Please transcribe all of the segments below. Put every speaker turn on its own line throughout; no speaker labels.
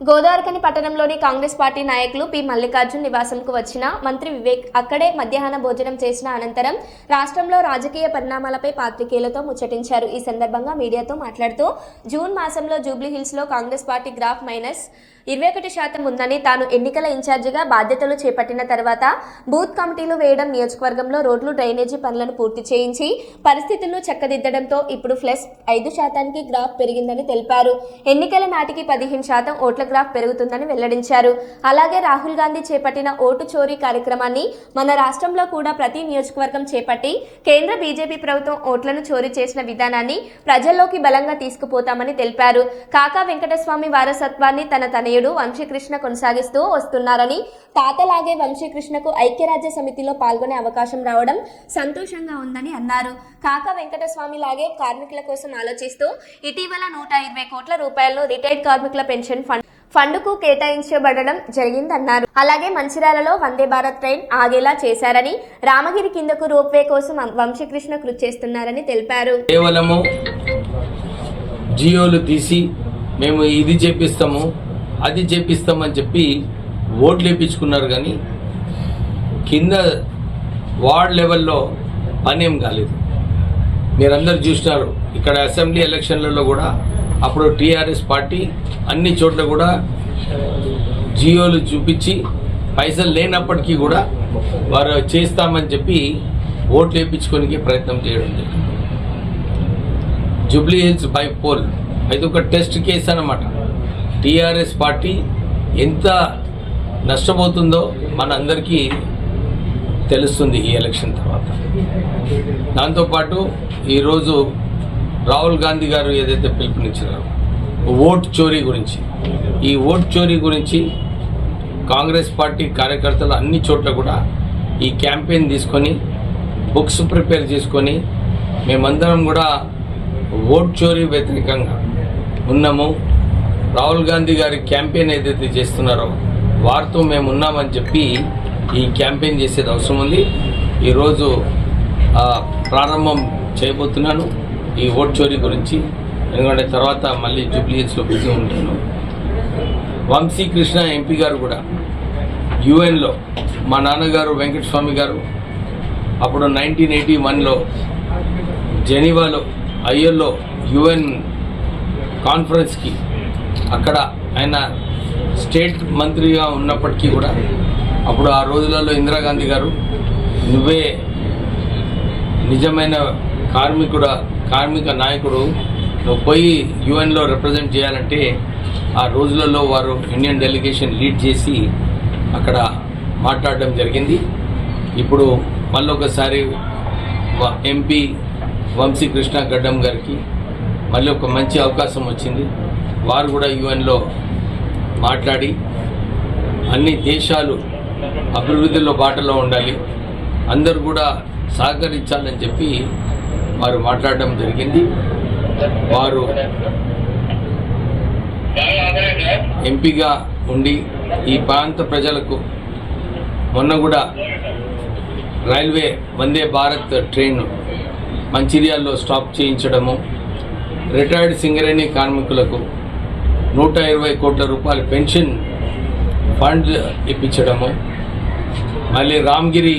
గోదావరికని పట్టణంలోని Congress party నాయకులు P. Mallikarjun నివాసంకు వచ్చిన మంత్రి వివేక్ అక్కడే మధ్యాహ్న భోజనం చేసిన అనంతరం రాష్ట్రంలో రాజకీయ పరిణామాలపై పాత్రికేయులతో ముచ్చటించారు. ఈ సందర్భంగా మీడియాతో మాట్లాడుతూ జూన్ మాసంలో జూబ్లీహిల్స్లో కాంగ్రెస్ పార్టీ గ్రాఫ్ మైనస్ ఇరవై ఒకటి శాతం ఉందని తాను ఎన్నికల ఇన్ఛార్జిగా బాధ్యతలు చేపట్టిన తర్వాత బూత్ కమిటీలు వేయడం నియోజకవర్గంలో రోడ్లు డ్రైనేజీ పనులను పూర్తి చేయించి పరిస్థితులను చక్కదిద్దడంతో ఇప్పుడు ప్లస్ ఐదు శాతానికి గ్రాఫ్ పెరిగిందని తెలిపారు. ఎన్నికల నాటికి పదిహేను శాతం ఓట్ల గ్రాఫ్ పెరుగుతుందని వెల్లడించారు. అలాగే రాహుల్ గాంధీ చేపట్టిన ఓటు చోరీ కార్యక్రమాన్ని మన రాష్ట్రంలో కూడా ప్రతి నియోజకవర్గం చేపట్టి కేంద్ర బీజేపీ ప్రభుత్వం ఓట్లను చోరీ చేసిన విధానాన్ని ప్రజల్లోకి బలంగా తీసుకుపోతామని తెలిపారు. కాకా వెంకటస్వామి వారసత్వాన్ని తన తనయుడు వంశీకృష్ణ కొనసాగిస్తూ వస్తున్నారని తాతలాగే వంశీకృష్ణకు ఐక్యరాజ్య సమితిలో పాల్గొనే అవకాశం రావడం సంతోషంగా ఉందని అన్నారు. కాకా వెంకటస్వామి లాగే కార్మికుల కోసం ఆలోచిస్తూ ఇటీవల నూట ఇరవై కోట్ల రూపాయలను రిటైర్డ్ కార్మికుల పెన్షన్ ఫండ్ ఫండ్కు కేటాయించబడడం జరిగిందన్నారు. అలాగే మంచిర్యాలలో వందే భారత్ ట్రైన్ ఆగేలా చేశారని రామగిరి కిందకు రోప్వే కోసం వంశీకృష్ణ కృషి చేస్తున్నారని తెలిపారు.
కేవలము జియోలు తీసి మేము ఇది చేపిస్తాము అది చేపిస్తామని చెప్పి ఓట్లు వేయించుకున్నారు కానీ కింద వార్డ్ లెవెల్లో పనేం కాలేదు. మీరందరూ చూసినారు ఇక్కడ అసెంబ్లీ ఎలక్షన్లలో కూడా అప్పుడు టీఆర్ఎస్ పార్టీ అన్ని చోట్ల కూడా జియోలు చూపించి పైసలు లేనప్పటికీ కూడా వారు చేస్తామని చెప్పి ఓట్లు వేయించుకోనికి ప్రయత్నం చేయడం జరిగింది. Jubilee Hills by pole. ఇది ఒక టెస్ట్ కేసు అనమాట టీఆర్ఎస్ పార్టీ ఎంత నష్టపోతుందో మన అందరికీ తెలుస్తుంది ఈ ఎలక్షన్ తర్వాత. దాంతోపాటు ఈరోజు రాహుల్ గాంధీ గారు ఏదైతే పిలుపునిచ్చారో ఓట్ చోరీ గురించి ఈ ఓట్ చోరీ గురించి కాంగ్రెస్ పార్టీ కార్యకర్తలు అన్ని చోట్ల కూడా ఈ క్యాంపెయిన్ తీసుకొని బుక్స్ ప్రిపేర్ చేసుకొని మేమందరం కూడా ఓట్ చోరీ వ్యతిరేకంగా ఉన్నాము. రాహుల్ గాంధీ గారి క్యాంపెయిన్ ఏదైతే చేస్తున్నారో వారితో మేము ఉన్నామని చెప్పి ఈ క్యాంపెయిన్ చేసేది అవసరం ఉంది. ఈరోజు ప్రారంభం చేయబోతున్నాను. ఈ ఓట్ చోరీ గురించి ఎందుకంటే తర్వాత మళ్ళీ జూబ్లీ బిజీ ఉంటాను. వంశీకృష్ణ ఎంపీ గారు కూడా యుఎన్లో మా నాన్నగారు వెంకటస్వామి గారు అప్పుడు నైన్టీన్ ఎయిటీ వన్లో జెనీవాలో ఐఎల్లో యుఎన్ కాన్ఫరెన్స్కి అక్కడ ఆయన స్టేట్ మంత్రిగా ఉన్నప్పటికీ కూడా అప్పుడు ఆ రోజులలో ఇందిరాగాంధీ గారు నువ్వే నిజమైన కార్మికుడు కార్మిక నాయకుడు నువ్వు పోయి యుఎన్లో రిప్రజెంట్ చేయాలంటే ఆ రోజులలో వారు ఇండియన్ డెలిగేషన్ లీడ్ చేసి అక్కడ మాట్లాడడం జరిగింది. ఇప్పుడు మళ్ళొకసారి వ- ఎంపీ వంశీకృష్ణ గడ్డం గారికి మళ్ళీ ఒక మంచి అవకాశం వచ్చింది. వారు కూడా యుఎన్లో మాట్లాడి అన్ని దేశాలు అభివృద్ధిలో బాటలో ఉండాలి. అందరూ కూడా సహకరించాలని చెప్పి వారు మాట్లాడడం జరిగింది. వారు ఎంపీగా ఉండి ఈ ప్రాంత ప్రజలకు మొన్న కూడా రైల్వే వందే భారత్ ట్రైన్ మంచిర్యాల్లో స్టాప్ చేయించడము రిటైర్డ్ సింగరేణి కార్మికులకు నూట ఇరవై కోట్ల రూపాయల పెన్షన్ ఫండ్ ఇప్పించడము మళ్ళీ రామ్గిరి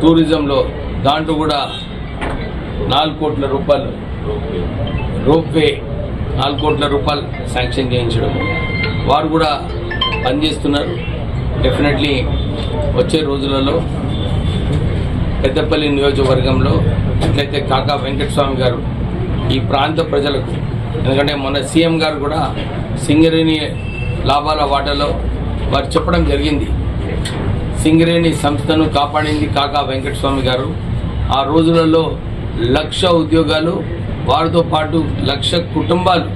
టూరిజంలో దాంట్లో కూడా నాలుగు కోట్ల రూపాయలు. రోప్వే నాలుగు కోట్ల రూపాయలు శాంక్షన్ చేయించడం. వారు కూడా పనిచేస్తున్నారు. డెఫినెట్లీ వచ్చే రోజులలో పెద్దపల్లి నియోజకవర్గంలో ఎట్లయితే కాకా వెంకటస్వామి గారు ఈ ప్రాంత ప్రజలకు ఎందుకంటే మొన్న సీఎం గారు కూడా సింగరేణి లాభాల వాటాలో వారు చెప్పడం జరిగింది. సింగరేణి సంస్థను కాపాడింది కాకా వెంకటస్వామి గారు. ఆ రోజులలో లక్ష ఉద్యోగాలు వారితో పాటు లక్ష కుటుంబాలు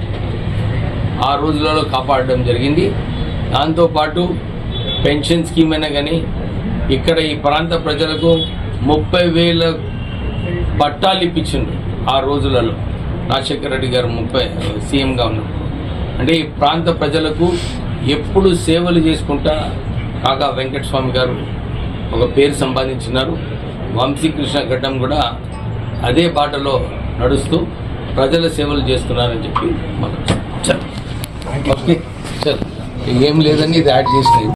ఆ రోజులలో కాపాడడం జరిగింది. దాంతోపాటు పెన్షన్ స్కీమ్ అయినా కానీ ఇక్కడ ఈ ప్రాంత ప్రజలకు ముప్పై వేల పట్టాలు ఇప్పించిండు ఆ రోజులలో. రాజశేఖర రెడ్డి గారు ముప్పై సీఎంగా ఉన్నప్పుడు. అంటే ఈ ప్రాంత ప్రజలకు ఎప్పుడు సేవలు చేసుకుంటా కాకా వెంకటస్వామి గారు ఒక పేరు సంపాదించినారు. వంశీకృష్ణ గడ్డం కూడా అదే బాటలో నడుస్తూ ప్రజల సేవలు చేస్తున్నారని చెప్పి మనం ఓకే ఏం లేదని ఇది యాడ్ చేసినాయి.